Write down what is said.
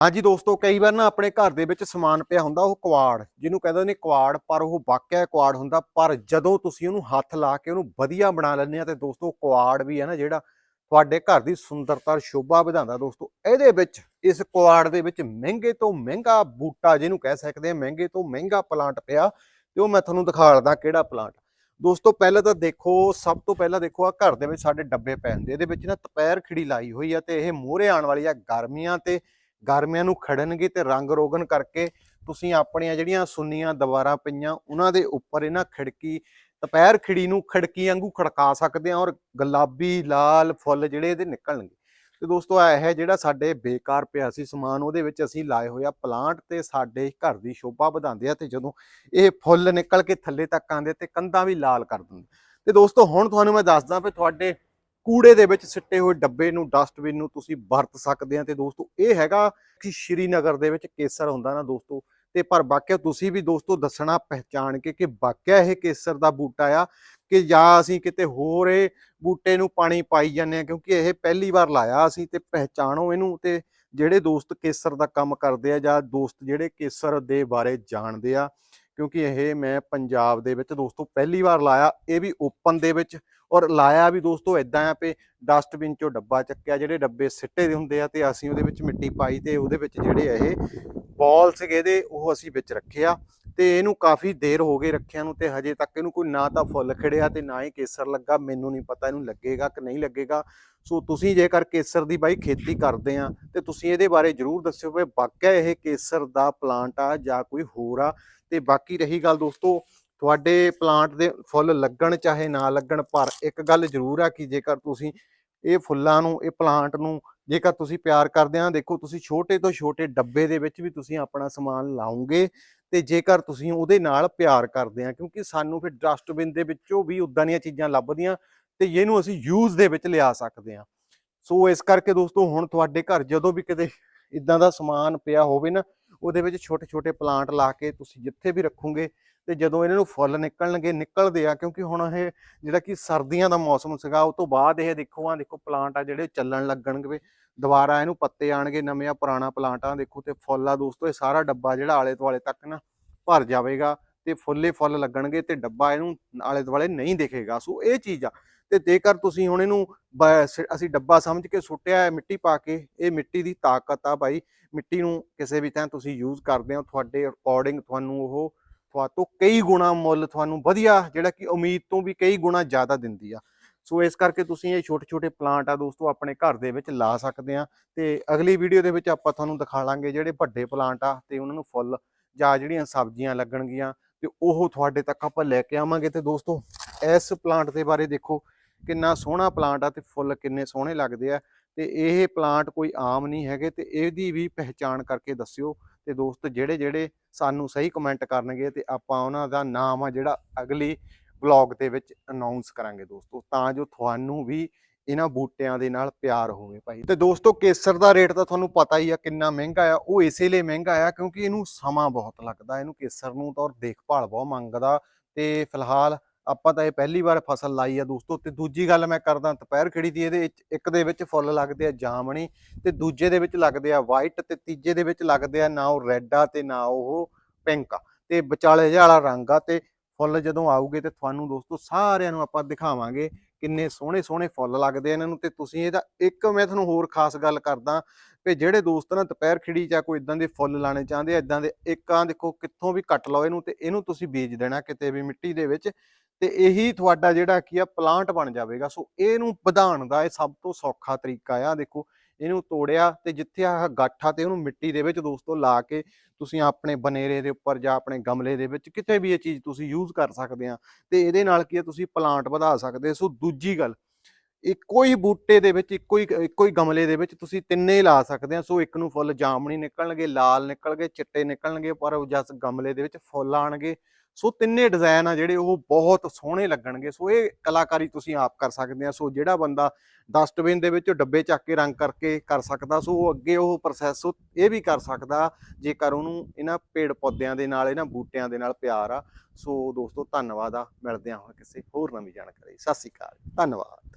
ਹਾਂਜੀ ਦੋਸਤੋ ਕਈ ਵਾਰ ਨਾ ਆਪਣੇ ਘਰ ਦੇ ਵਿੱਚ ਸਮਾਨ ਪਿਆ ਹੁੰਦਾ, ਉਹ ਕੁਆੜ, ਜਿਹਨੂੰ ਕਹਿੰਦੇ ਨੇ ਕੁਆੜ, ਪਰ ਉਹ ਵਾਕਿਆ ਕੁਆੜ ਹੁੰਦਾ, ਪਰ ਜਦੋਂ ਤੁਸੀਂ ਉਹਨੂੰ ਹੱਥ ਲਾ ਕੇ ਉਹਨੂੰ ਵਧੀਆ ਬਣਾ ਲੈਂਦੇ ਆ ਤੇ ਦੋਸਤੋ ਕੁਆੜ ਵੀ ਹੈ ਨਾ ਜਿਹੜਾ ਤੁਹਾਡੇ ਘਰ ਦੀ ਸੁੰਦਰਤਾ, ਸ਼ੋਭਾ ਵਧਾਉਂਦਾ ਦੋਸਤੋ। ਇਹਦੇ ਵਿੱਚ, ਇਸ ਕੁਆੜ ਦੇ ਵਿੱਚ ਮਹਿੰਗੇ ਤੋਂ ਮਹਿੰਗਾ ਬੂਟਾ ਜਿਹਨੂੰ ਕਹਿ ਸਕਦੇ ਆ, ਮਹਿੰਗੇ ਤੋਂ ਮਹਿੰਗਾ ਪਲਾਂਟ ਪਿਆ ਤੇ ਉਹ ਮੈਂ ਤੁਹਾਨੂੰ ਦਿਖਾ ਲਦਾ ਕਿਹੜਾ ਪਲਾਂਟ। ਦੋਸਤੋ ਪਹਿਲਾਂ ਤਾਂ ਦੇਖੋ, ਸਭ ਤੋਂ ਪਹਿਲਾਂ ਦੇਖੋ ਆ ਘਰ ਦੇ ਵਿੱਚ ਸਾਡੇ ਡੱਬੇ ਪੈ ਹੁੰਦੇ ਇਹਦੇ ਵਿੱਚ ਨਾ ਤਪੈਰ ਖਿੜੀ ਲਾਈ ਹੋਈ ਆ ਤੇ ਇਹ ਮੋਹਰੇ ਆਉਣ ਵਾਲੀ ਆ ਗਰਮੀਆਂ ਤੇ ਗਰਮੀਆਂ ਨੂੰ ਖੜਨਗੇ ਤੇ ਰੰਗ ਰੋਗਨ ਕਰਕੇ ਤੁਸੀਂ ਆਪਣੀਆਂ ਜਿਹੜੀਆਂ ਸੁੰਨੀਆਂ ਦੀਵਾਰਾਂ ਪਈਆਂ, ਉਹਨਾਂ ਦੇ ਉੱਪਰ ਇਹਨਾਂ ਖਿੜਕੀ ਤਪੈਰ ਖਿੜੀ ਨੂੰ ਖਿੜਕੀ ਵਾਂਗੂ ਖੜਕਾ ਸਕਦੇ ਆ ਔਰ ਗੁਲਾਬੀ, ਲਾਲ ਫੁੱਲ ਜਿਹੜੇ ਇਹਦੇ ਨਿਕਲਣਗੇ। ਤੇ ਦੋਸਤੋ ਇਹ ਹੈ ਜਿਹੜਾ ਸਾਡੇ ਬੇਕਾਰ ਪਿਆ ਸੀ ਸਮਾਨ, ਉਹਦੇ ਵਿੱਚ ਅਸੀਂ ਲਾਏ ਹੋਏ ਆ ਪਲਾਂਟ ਤੇ ਸਾਡੇ ਘਰ ਦੀ ਸ਼ੋਭਾ ਵਧਾਉਂਦੇ ਆ ਤੇ ਜਦੋਂ ਇਹ ਫੁੱਲ ਨਿਕਲ ਕੇ ਥੱਲੇ ਤੱਕ ਆਉਂਦੇ ਤੇ ਕੰਧਾਂ ਵੀ ਲਾਲ ਕਰ ਦਿੰਦੇ। ਤੇ ਦੋਸਤੋ, ਹੁਣ ਤੁਹਾਨੂੰ ਮੈਂ ਦੱਸਦਾ ਵੀ ਤੁਹਾਡੇ ਕੂੜੇ ਦੇ ਵਿੱਚ ਸਿੱਟੇ ਹੋਏ ਡੱਬੇ ਨੂੰ ਡਸਟਬਿਨ ਨੂੰ ਤੁਸੀਂ ਵਰਤ ਸਕਦੇ ਆ ਤੇ ਦੋਸਤੋ ਇਹ ਹੈਗਾ ਕਿ ਸ਼੍ਰੀਨਗਰ ਦੇ ਵਿੱਚ ਕੇਸਰ ਹੁੰਦਾ ਨਾ ਦੋਸਤੋ, ਤੇ ਪਰ ਵਾਕਿਆ ਤੁਸੀਂ ਵੀ ਦੋਸਤੋ ਦੱਸਣਾ ਪਹਿਚਾਣ ਕੇ ਕਿ ਵਾਕਿਆ ਇਹ ਕੇਸਰ ਦਾ ਬੂਟਾ ਆ ਕਿ ਜਾਂ ਅਸੀਂ ਕਿਤੇ ਹੋਰ ਇਹ ਬੂਟੇ ਨੂੰ ਪਾਣੀ ਪਾਈ ਜਾਂਦੇ ਆ, ਕਿਉਂਕਿ ਇਹ ਪਹਿਲੀ ਵਾਰ ਲਾਇਆ ਅਸੀਂ ਤੇ ਪਹਿਚਾਣੋ ਇਹਨੂੰ ਤੇ ਜਿਹੜੇ ਦੋਸਤ ਕੇਸਰ ਦਾ ਕੰਮ ਕਰਦੇ ਆ ਜਾਂ ਦੋਸਤ ਜਿਹੜੇ ਕੇਸਰ ਦੇ ਬਾਰੇ ਜਾਣਦੇ ਆ ਕਿਉਂਕਿ ਇਹ ਮੈਂ ਪੰਜਾਬ ਦੇ ਵਿੱਚ ਦੋਸਤੋ ਪਹਿਲੀ ਵਾਰ ਲਾਇਆ, ਇਹ ਵੀ ਓਪਨ ਦੇ ਵਿੱਚ ਔਰ ਲਾਇਆ ਵੀ ਦੋਸਤੋ ਇਦਾਂ ਆ ਪੇ ਡਸਟਬਿਨ ਚੋਂ ਡੱਬਾ ਚੱਕਿਆ, ਜਿਹੜੇ ਡੱਬੇ ਸਿੱਟੇ ਦੇ ਹੁੰਦੇ ਆ ਤੇ ਅਸੀਂ ਉਹਦੇ ਵਿੱਚ ਮਿੱਟੀ ਪਾਈ ਤੇ ਉਹਦੇ ਵਿੱਚ ਜਿਹੜੇ ਇਹ ਬਾਲ ਸੀਗੇ ਦੇ ਉਹ ਅਸੀਂ ਵਿੱਚ ਰੱਖਿਆ ਤੇ ਇਹਨੂੰ ਕਾਫੀ ਦੇਰ ਹੋ ਗਈ ਰੱਖਿਆ ਨੂੰ ਤੇ ਹਜੇ ਤੱਕ ਇਹਨੂੰ ਕੋਈ ਨਾ ਤਾਂ ਫੁੱਲ ਖਿੜਿਆ ਤੇ ਨਾ ਹੀ ਕੇਸਰ ਲੱਗਾ, ਮੈਨੂੰ ਨਹੀਂ ਪਤਾ ਇਹਨੂੰ ਲੱਗੇਗਾ ਕਿ ਨਹੀਂ ਲੱਗੇਗਾ। ਸੋ ਤੁਸੀਂ ਜੇਕਰ ਕੇਸਰ ਦੀ ਬਾਈ ਖੇਤੀ ਕਰਦੇ ਆ, ਤੇ ਤੁਸੀਂ ਇਹਦੇ ਬਾਰੇ ਜਰੂਰ ਦੱਸਿਓ ਵੀ ਵਾਕਿਆ ਇਹ ਕੇਸਰ ਦਾ ਪਲਾਂਟ ਆ ਜਾਂ ਕੋਈ ਹੋਰ ਆ। ਤੇ ਬਾਕੀ ਰਹੀ ਗੱਲ ਦੋਸਤੋ, ਤੁਹਾਡੇ ਪਲਾਂਟ ਦੇ ਫੁੱਲ ਲੱਗਣ ਚਾਹੇ ਨਾ ਲੱਗਣ, ਪਰ ਇੱਕ ਗੱਲ ਜ਼ਰੂਰ ਆ ਕਿ ਜੇਕਰ ਤੁਸੀਂ ਇਹ ਫੁੱਲਾਂ ਨੂੰ, ਇਹ ਪਲਾਂਟ ਨੂੰ ਜੇਕਰ ਤੁਸੀਂ ਪਿਆਰ ਕਰਦੇ ਆ, ਦੇਖੋ ਤੁਸੀਂ ਛੋਟੇ ਤੋਂ ਛੋਟੇ ਡੱਬੇ ਦੇ ਵਿੱਚ ਵੀ ਤੁਸੀਂ ਆਪਣਾ ਸਮਾਨ ਲਾਉਂਗੇ ਤੇ ਜੇਕਰ ਤੁਸੀਂ ਉਹਦੇ ਨਾਲ ਪਿਆਰ ਕਰਦੇ ਆ, ਕਿਉਂਕਿ ਸਾਨੂੰ ਫਿਰ ਡਸਟਬਿਨ ਦੇ ਵਿੱਚੋਂ ਵੀ ਉਦਾਂ ਦੀਆਂ ਚੀਜ਼ਾਂ ਲੱਭਦੀਆਂ ਤੇ ਇਹਨੂੰ ਅਸੀਂ ਯੂਜ਼ ਦੇ ਵਿੱਚ ਲਿਆ ਸਕਦੇ ਆ। ਸੋ ਇਸ ਕਰਕੇ ਦੋਸਤੋ, ਹੁਣ ਤੁਹਾਡੇ ਘਰ ਜਦੋਂ ਵੀ ਕਿਤੇ ਇਦਾਂ ਦਾ ਸਮਾਨ ਪਿਆ ਹੋਵੇ ਨਾ ਉਹਦੇ ਵਿੱਚ ਛੋਟੇ ਛੋਟੇ ਪਲਾਂਟ ਲਾ ਕੇ ਤੁਸੀਂ ਜਿੱਥੇ ਵੀ ਰੱਖੋਗੇ ਤੇ ਜਦੋਂ ਇਹਨਾਂ ਨੂੰ ਫੁੱਲ ਨਿਕਲਣਗੇ, ਨਿਕਲਦੇ ਆ, ਕਿਉਂਕਿ ਹੁਣ ਇਹ ਜਿਹੜਾ ਕਿ ਸਰਦੀਆਂ ਦਾ ਮੌਸਮ ਸੀਗਾ, ਉਹ ਤੋਂ ਬਾਅਦ ਇਹ ਦੇਖੋ ਆ ਦੇਖੋ ਪਲਾਂਟ ਆ ਜਿਹੜੇ ਚੱਲਣ ਲੱਗਣਗੇ ਦੁਬਾਰਾ ਇਹਨੂੰ ਪੱਤੇ ਆਣਗੇ, ਨਵੇਂ ਆ ਪੁਰਾਣਾ ਪਲਾਂਟਾਂ ਦੇਖੋ ਤੇ ਫੁੱਲ ਆ ਦੋਸਤੋ, ਇਹ ਸਾਰਾ ਡੱਬਾ ਜਿਹੜਾ ਆਲੇ ਦੁਆਲੇ ਤੱਕ ਨਾ ਭਰ ਜਾਵੇਗਾ ਤੇ ਫੁੱਲੇ ਫੁੱਲ ਲੱਗਣਗੇ ਤੇ ਡੱਬਾ ਇਹਨੂੰ ਆਲੇ ਦੁਆਲੇ ਨਹੀਂ ਦਿਖੇਗਾ। ਸੋ ਇਹ ਚੀਜ਼ ਆ। ਤੇ ਜੇਕਰ ਤੁਸੀਂ ਹੁਣ ਇਹਨੂੰ ਬ- ਅਸੀਂ ਡੱਬਾ ਸਮਝ ਕੇ ਸੁੱਟਿਆ ਹੈ ਮਿੱਟੀ ਪਾ ਕੇ, ਇਹ ਮਿੱਟੀ ਦੀ ਤਾਕਤ ਆ ਭਾਈ ਮਿੱਟੀ ਨੂੰ ਕਿਸੇ ਵੀ ਤਰ੍ਹਾਂ ਤੁਸੀਂ ਯੂਜ਼ ਕਰਦੇ ਹੋ, ਤੁਹਾਡੇ ਅਕੋਰਡਿੰਗ ਤੁਹਾਨੂੰ ਉਹ ਤੁਹਾਤੋਂ ਕਈ ਗੁਣਾ ਮੁੱਲ ਤੁਹਾਨੂੰ ਵਧੀਆ, ਜਿਹੜਾ ਕਿ ਉਮੀਦ ਤੋਂ ਵੀ ਕਈ ਗੁਣਾ ਜ਼ਿਆਦਾ ਦਿੰਦੀ ਆ। ਸੋ ਇਸ ਕਰਕੇ ਤੁਸੀਂ ਇਹ ਛੋਟੇ ਛੋਟੇ ਪਲਾਂਟ ਆ ਦੋਸਤੋ, ਆਪਣੇ ਘਰ ਦੇ ਵਿੱਚ ਲਾ ਸਕਦੇ ਆ। ਤੇ ਅਗਲੀ ਵੀਡੀਓ ਦੇ ਵਿੱਚ ਆਪਾਂ ਤੁਹਾਨੂੰ ਦਿਖਾ ਲਾਂਗੇ ਜਿਹੜੇ ਵੱਡੇ ਪਲਾਂਟ ਆ ਤੇ ਉਹਨਾਂ ਨੂੰ ਫੁੱਲ ਜਾਂ ਜਿਹੜੀਆਂ ਸਬਜ਼ੀਆਂ ਲੱਗਣਗੀਆਂ ਤੇ ਉਹ ਤੁਹਾਡੇ ਤੱਕ ਆਪਾਂ ਲੈ ਕੇ ਆਵਾਂਗੇ। ਤੇ ਦੋਸਤੋ, ਇਸ ਪਲਾਂਟ ਦੇ ਬਾਰੇ ਦੇਖੋ ਕਿੰਨਾ ਸੋਹਣਾ ਪਲਾਂਟ ਆ ਤੇ ਫੁੱਲ ਕਿੰਨੇ ਸੋਹਣੇ ਲੱਗਦੇ ਆ। ਤੇ ਇਹ ਪਲਾਂਟ ਕੋਈ ਆਮ ਨਹੀਂ ਹੈਗੇ ਤੇ ਇਹਦੀ ਵੀ ਪਹਿਚਾਣ ਕਰਕੇ ਦੱਸਿਓ ਤੇ ਦੋਸਤ ਜਿਹੜੇ ਜਿਹੜੇ ਸਾਨੂੰ ਸਹੀ ਕਮੈਂਟ ਕਰਨਗੇ ਤੇ ਆਪਾਂ ਉਹਨਾਂ ਦਾ ਨਾਮ ਆ ਜਿਹੜਾ ਅਗਲੀ ਵਲੌਗ ਦੇ ਵਿੱਚ ਅਨਾਉਂਸ ਕਰਾਂਗੇ ਦੋਸਤੋ, ਤਾਂ ਜੋ ਤੁਹਾਨੂੰ ਵੀ ਇਹਨਾਂ ਬੂਟਿਆਂ ਦੇ ਨਾਲ ਪਿਆਰ ਹੋਵੇ ਭਾਈ। ਤੇ ਦੋਸਤੋ ਕੇਸਰ ਦਾ ਰੇਟ ਤਾਂ ਤੁਹਾਨੂੰ ਪਤਾ ਹੀ ਆ ਕਿੰਨਾ ਮਹਿੰਗਾ ਆ, ਉਹ ਇਸੇ ਲਈ ਮਹਿੰਗਾ ਆ ਕਿਉਂਕਿ ਇਹਨੂੰ ਸਮਾਂ ਬਹੁਤ ਲੱਗਦਾ, ਇਹਨੂੰ ਕੇਸਰ ਨੂੰ ਤਾਂ ਔਰ ਦੇਖਭਾਲ ਬਹੁਤ ਮੰਗਦਾ ਤੇ ਫਿਲਹਾਲ ਆਪਾਂ ਤਾਂ ਇਹ ਪਹਿਲੀ ਵਾਰ ਫਸਲ ਲਾਈ ਆ ਦੋਸਤੋ ਤੇ ਦੂਜੀ ਗੱਲ ਮੈਂ ਕਰਦਾ ਦੁਪਹਿਰ ਖੜੀ ਦੀ, ਇਹਦੇ ਵਿੱਚ ਇੱਕ ਦੇ ਵਿੱਚ ਫੁੱਲ ਲੱਗਦੇ ਆ ਜਾਮਣੀ ਤੇ ਦੂਜੇ ਦੇ ਵਿੱਚ ਲੱਗਦੇ ਆ ਵਾਈਟ ਤੇ ਤੀਜੇ ਦੇ ਵਿੱਚ ਲੱਗਦੇ ਆ ਨਾ ਉਹ ਰੈੱਡ ਆ ਤੇ ਨਾ ਉਹ ਪਿੰਕ ਆ। ਤੇ ਵਿਚਾਲੇ ਜਿਹਾ ਵਾਲਾ ਰੰਗ ਆ ਤੇ ਫੁੱਲ ਜਦੋਂ ਆਊਗੇ ਤੇ ਤੁਹਾਨੂੰ ਦੋਸਤੋ ਸਾਰਿਆਂ ਨੂੰ ਆਪਾਂ ਦਿਖਾਵਾਂਗੇ ਕਿੰਨੇ ਸੋਹਣੇ ਸੋਹਣੇ ਫੁੱਲ ਲੱਗਦੇ ਆ ਇਹਨਾਂ ਨੂੰ ਤੇ ਤੁਸੀਂ ਇਹਦਾ ਇੱਕ ਮੈਂ ਤੁਹਾਨੂੰ ਹੋਰ ਖਾਸ ਗੱਲ ਕਰਦਾ ਕਿ ਜਿਹੜੇ ਦੋਸਤ ਨਾ ਦੁਪਹਿਰ ਖਿੜੀ ਜਾਂ ਕੋਈ ਇਦਾਂ ਦੇ ਫੁੱਲ ਲਾਣੇ ਚਾਹੁੰਦੇ ਆ ਇਦਾਂ ਦੇ ਇੱਕ ਆ ਦੇਖੋ ਕਿੱਥੋਂ ਵੀ ਕੱਟ ਲਓ ਇਹਨੂੰ ਤੇ ਇਹਨੂੰ ਤੁਸੀਂ ਬੀਜ ਦੇਣਾ ਕਿਤੇ ਵੀ ਮਿੱਟੀ ਦੇ ਵਿੱਚ ਤੇ ਇਹੀ ਤੁਹਾਡਾ ਜਿਹੜਾ ਕੀ ਆ ਪਲਾਂਟ ਬਣ ਜਾਵੇਗਾ। ਸੋ ਇਹਨੂੰ ਵਧਾਉਣ ਦਾ ਇਹ ਸਭ ਤੋਂ ਸੌਖਾ ਤਰੀਕਾ ਆ। ਦੇਖੋ, ਇਹਨੂੰ ਤੋੜਿਆ ਤੇ ਜਿੱਥੇ ਆਹ ਗੱਠਾ ਤੇ ਉਹਨੂੰ ਮਿੱਟੀ ਦੇ ਵਿੱਚ ਦੋਸਤੋ ਲਾ ਕੇ ਤੁਸੀਂ ਆਪਣੇ ਬਨੇਰੇ ਦੇ ਉੱਪਰ ਜਾਂ ਆਪਣੇ ਗਮਲੇ ਦੇ ਵਿੱਚ ਕਿਤੇ ਵੀ ਇਹ ਚੀਜ਼ ਤੁਸੀਂ ਯੂਜ਼ ਕਰ ਸਕਦੇ ਆ ਤੇ ਇਹਦੇ ਨਾਲ ਕੀ ਆ ਤੁਸੀਂ ਪਲਾਂਟ ਵਧਾ ਸਕਦੇ। ਸੋ ਦੂਜੀ ਗੱਲ, ਇੱਕੋ ਹੀ ਬੂਟੇ ਦੇ ਵਿੱਚ, ਇੱਕੋ ਹੀ ਇੱਕੋ ਹੀ ਗਮਲੇ ਦੇ ਵਿੱਚ ਤੁਸੀਂ ਤਿੰਨੇ ਲਾ ਸਕਦੇ ਆ। ਸੋ ਇੱਕ ਨੂੰ ਫੁੱਲ ਜਾਮਣੀ ਨਿਕਲਣਗੇ, ਲਾਲ ਨਿਕਲਣਗੇ, ਚਿੱਟੇ ਨਿਕਲਣਗੇ, ਪਰ ਉਹ ਜਸ ਗਮਲੇ ਦੇ ਵਿੱਚ ਫੁੱਲ ਆਣਗੇ। ਸੋ ਤਿੰਨੇ ਡਿਜ਼ਾਈਨ ਆ ਜਿਹੜੇ ਉਹ ਬਹੁਤ ਸੋਹਣੇ ਲੱਗਣਗੇ। ਸੋ ਇਹ ਕਲਾਕਾਰੀ ਤੁਸੀਂ ਆਪ ਕਰ ਸਕਦੇ ਆ। ਸੋ ਜਿਹੜਾ ਬੰਦਾ ਡਸਟਬਿਨ ਦੇ ਵਿੱਚ ਡੱਬੇ ਚੱਕ ਕੇ ਰੰਗ ਕਰਕੇ ਕਰ ਸਕਦਾ, ਸੋ ਉਹ ਅੱਗੇ ਉਹ ਪ੍ਰੋਸੈਸ ਇਹ ਵੀ ਕਰ ਸਕਦਾ ਜੇਕਰ ਉਹਨੂੰ ਇਹਨਾਂ ਪੇੜ ਪੌਦਿਆਂ ਦੇ ਨਾਲ, ਇਹਨਾਂ ਬੂਟਿਆਂ ਦੇ ਨਾਲ ਪਿਆਰ ਆ। ਸੋ ਦੋਸਤੋ, ਧੰਨਵਾਦ ਆ। ਮਿਲਦੇ ਹਾਂ ਹੁਣ ਕਿਸੇ ਹੋਰ ਨਵੀਂ ਜਾਣਕਾਰੀ ਸਤਿ ਸ਼੍ਰੀ ਅਕਾਲ। ਧੰਨਵਾਦ।